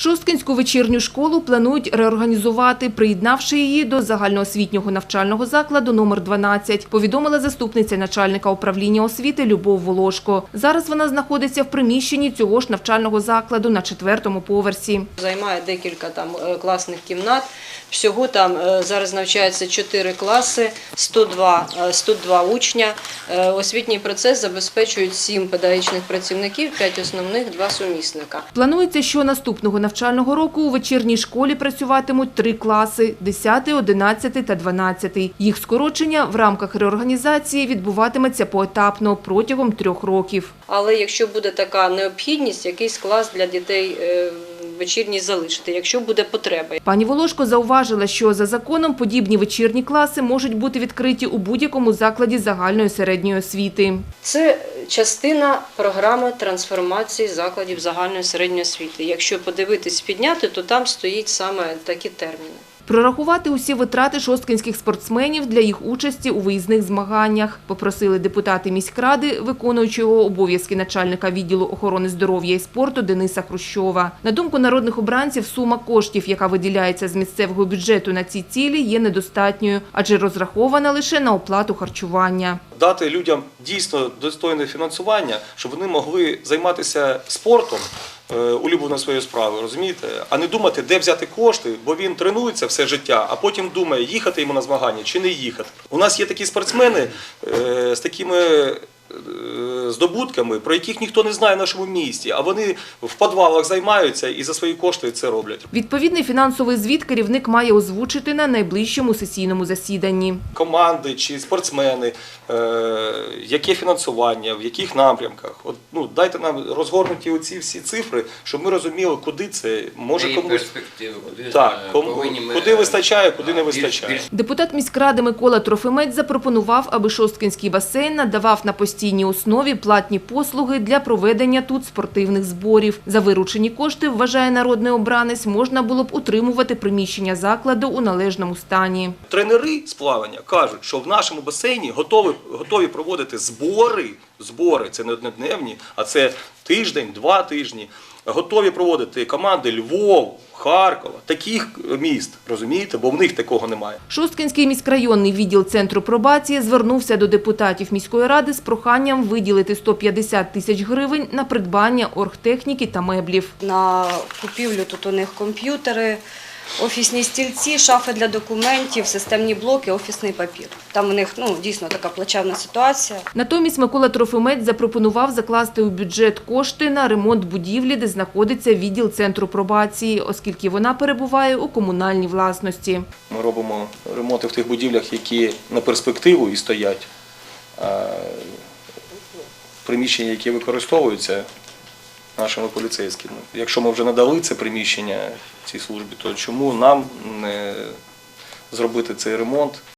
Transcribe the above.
Шосткинську вечірню школу планують реорганізувати, приєднавши її до загальноосвітнього навчального закладу номер 12, повідомила заступниця начальника управління освіти Любов Волошко. Зараз вона знаходиться в приміщенні цього ж навчального закладу на четвертому поверсі. Займає декілька там е, класних кімнат. Всього там е, зараз навчається 4 класи, 102, е, 102 учня. Е, Освітній процес забезпечують 7 педагогічних працівників, 5 основних, 2 сумісника. Планується, що наступного навчального року у вечірній школі працюватимуть три класи – 10, 11 та 12. Їх скорочення в рамках реорганізації відбуватиметься поетапно протягом трьох років. Але якщо буде така необхідність, якийсь клас для дітей е, вечірній залишити, якщо буде потреба. Пані Волошко зауважила, що за законом подібні вечірні класи можуть бути відкриті у будь-якому закладі загальної середньої освіти. Це частина програми трансформації закладів загальної середньої освіти. Якщо подивитись підняти, то там стоїть саме такі терміни. Прорахувати усі витрати шосткинських спортсменів для їх участі у виїзних змаганнях. Попросили депутати міськради, виконуючого обов'язки начальника відділу охорони здоров'я і спорту Дениса Хрущова. На думку народних обранців, сума коштів, яка виділяється з місцевого бюджету на ці цілі, є недостатньою, адже розрахована лише на оплату харчування. дати людям дійсно достойне фінансування, щоб вони могли займатися спортом, е, улюбленою своєю справою, розумієте? А не думати, де взяти кошти, бо він тренується все життя, а потім думає, їхати йому на змагання чи не їхати. У нас є такі спортсмени е, з такими. Е, Здобутками, про яких ніхто не знає в нашому місті, а вони в підвалах займаються і за свої кошти це роблять. Відповідний фінансовий звіт керівник має озвучити на найближчому сесійному засіданні. команди чи спортсмени, е, яке фінансування, в яких напрямках. От, ну, дайте нам розгорнуті оці всі цифри, щоб ми розуміли, куди це може Може комусь. перспективи, куди, Так, е, кому- куди вистачає, куди не вистачає. Депутат міськради Микола Трофимець запропонував, аби Шосткинський басейн надавав на постійній основі платні послуги для проведення тут спортивних зборів. За виручені кошти, вважає народний обранець, можна було б утримувати приміщення закладу у належному стані. Тренери з плавання кажуть, що в нашому басейні готові, готові проводити збори. Збори це не однодневні, а це тиждень, два тижні. Готові проводити команди Львов, Харкова, таких міст, розумієте, бо в них такого немає. Шосткинський міськрайонний відділ центру пробації звернувся до депутатів міської ради з проханням виділити 150 тисяч гривень на придбання оргтехніки та меблів. на купівлю тут у них комп'ютери, офісні стільці, шафи для документів, системні блоки, офісний папір. Там у них ну, дійсно така плачевна ситуація. Натомість Микола Трофимець запропонував закласти у бюджет кошти на ремонт будівлі, де знаходиться відділ центру пробації, оскільки вона перебуває у комунальній власності. Ми робимо ремонти в тих будівлях, які на перспективу і стоять. А приміщення, які використовуються нашими поліцейськими. Якщо ми вже надали це приміщення цій службі, то чому нам не зробити цей ремонт